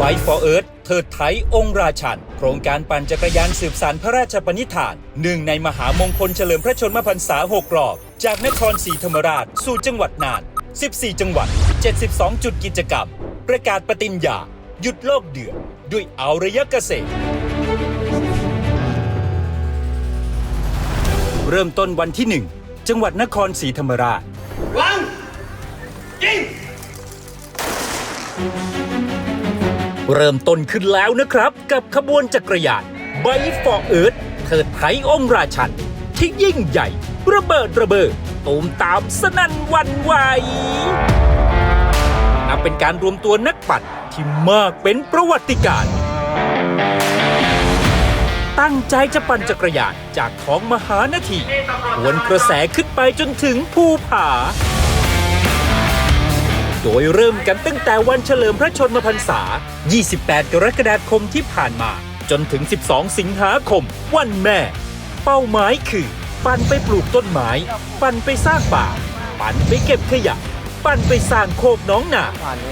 Bike for Earth เทิดไทยองค์ราชัน โครงการปั่นจักรยานสืบสานพระราชปณิธาน หนึ่งในมหามงคลเฉลิมพระชนมพรรษา 6 รอบ จากนครศรีธรรมราช สู่จังหวัดน่าน 14 จังหวัด 72 จุดกิจกรรม ประกาศปฏิญญา หยุดโลกเดือดด้วยเอาระยะเกษตร เริ่มต้นวันที่ 1 จังหวัดนครศรีธรรมราช เริ่มต้นขึ้นแล้วนะครับ กับขบวนจักรยานไบฟอร์เอิร์ธเทิดไทยองราชัน ที่ยิ่งใหญ่ ระเบิดระเบิดตูมตามสนั่นวันไหวนับเป็นการรวมตัวนักปั่นที่มากเป็นประวัติการณ์ตั้งใจจะปั่นจักรยานจากท้องมหานาทีวนกระแสขึ้นไปจนถึงภูผา โดยเริ่มกันตั้งแต่วันเฉลิมพระชนมพรรษา 28 กรกฎาคมที่ผ่านมา จนถึง 12 สิงหาคม วันแม่ เป้าหมายคือ ปั่นไปปลูกต้นไม้ ปั่นไปสร้างป่า ปั่นไปเก็บขยะ ปั่นไปสร้างโคกน้องนา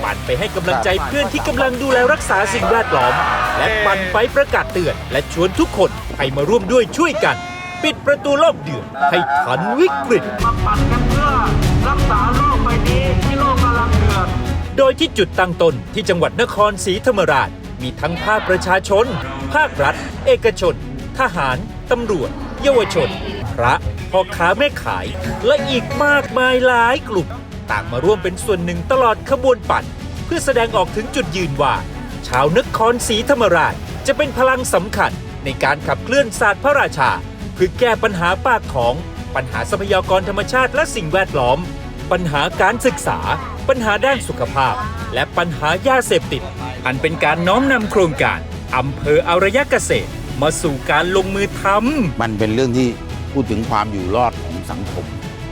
ปั่นไปให้กำลังใจเพื่อนที่กำลังดูแลรักษาสิ่งแวดล้อม และปั่นไปประกาศเตือน และชวนทุกคนให้มาร่วมด้วยช่วยกัน ปิดประตูโลกเดือดให้ทันวิกฤตมาปั่นกันเพื่อรักษาโลกใบนี้ที่โลก โดยที่จุดตั้งต้นที่จังหวัดนครศรีธรรมราช มีทั้งภาคประชาชน ภาครัฐ เอกชน ทหาร ตำรวจ เยาวชน พระพ่อค้าแม่ขาย และอีกมากมายหลายกลุ่ม ต่างมาร่วมเป็นส่วนหนึ่งตลอดขบวนปั่น เพื่อแสดงออกถึงจุดยืนว่า ชาวนครศรีธรรมราช จะเป็นพลังสำคัญในการขับเคลื่อนศาสตร์พระราชา เพื่อแก้ปัญหาปากท้องปัญหาทรัพยากรธรรมชาติและสิ่งแวดล้อม ปัญหาการศึกษา ปัญหาด้านสุขภาพ และปัญหายาเสพติด อันเป็นการน้อมนำโครงการอำเภออารยะเกษตร มาสู่การลงมือทำมันเป็นเรื่องที่พูดถึงความอยู่รอดของสังคม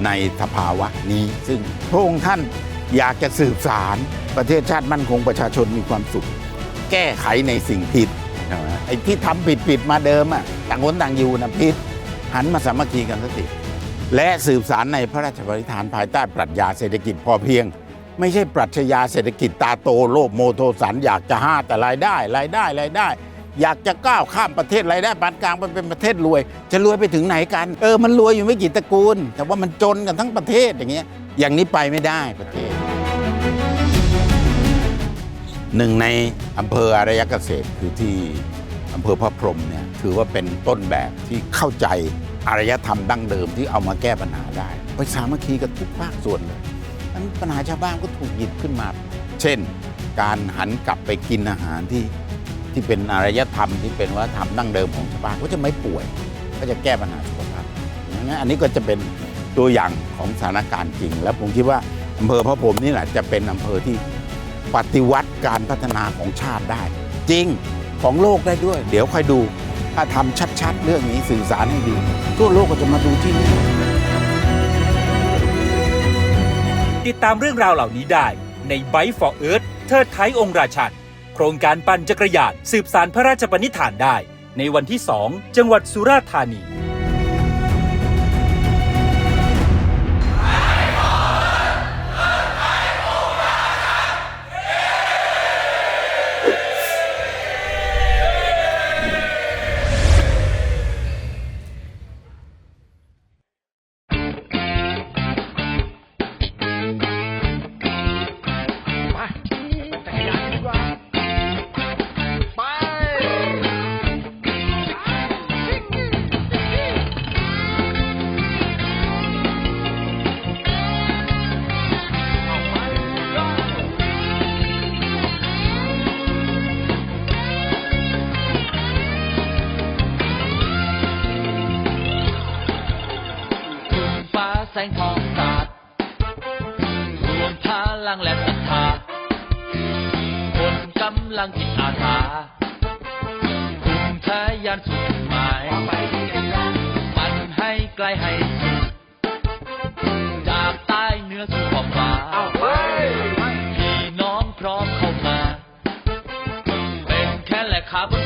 ในสภาวะนี้ ซึ่งพระองค์ท่านอยากจะสืบสารประเทศชาติมั่นคงประชาชนมีความสุข แก้ไขในสิ่งผิดไหมไอ้ที่ทำผิดผิดมาเดิมอะต่างคนต่างอยู่นะผิดหันมาสามัคคีกันสักทีและสืบสารในพระราชบริธานภายใต้ปรัชญาเศรษฐกิจพอเพียง ไม่ใช่ปรัชญาเศรษฐกิจตาโตโลภโมโทสัน อยากจะห้าแต่รายได้รายได้รายได้ อยากจะก้าวข้ามประเทศรายได้ปานกลางไปเป็นประเทศรวย จะรวยไปถึงไหนกันเออมันรวยอยู่ไม่กี่ตระกูล แต่ว่ามันจนกันทั้งประเทศอย่างเงี้ยอย่างนี้ไปไม่ได้ประเทศ หนึ่งในอำเภออารยเกษตรคือที่อำเภอพระพรหมเนี่ยถือว่าเป็นต้นแบบที่เข้าใจอารยธรรมดั้งเดิมที่เอามาแก้ปัญหาได้ไปสามัคคีกับทุกภาคส่วนเลย ปัญหาชาวบ้านก็ถูกหยิบขึ้นมา เช่น การหันกลับไปกินอาหารที่ที่เป็นอารยธรรมที่เป็นวัฒนธรรมดั้งเดิมของชาวบ้านก็จะไม่ป่วย ก็จะแก้ปัญหาสุขภาพงั้นอันนี้ก็จะเป็นตัวอย่างของสถานการณ์จริง แล้วผมคิดว่าอำเภอพระพรมนี่แหละจะเป็นอำเภอที่ปฏิวัติการพัฒนาของชาติได้ จริงของโลกได้ด้วย เดี๋ยวค่อยดูถ้าทำชัดๆ เรื่องนี้สื่อสารให้ดีทั่วโลกก็จะมาดูที่นี่ ติดตามเรื่องราวเหล่านี้ได้ ใน Bike for Earth เทิดไทยองค์ราชันโครงการปั่นจักรยานสืบสารพระราชปณิธานได้ ในวันที่ 2 จังหวัดสุราษฎร์ธานี แสงทองสาดรวมพลังและศรัทธา คนกำลังจิตอาสาทุ่มทะยานสู่จุดหมายมันให้ไกลให้สุด จากใต้เหนือสู่ขอบฟ้าพี่น้องพร้อมเข้ามา เป็นแค่แหละขาบนควัน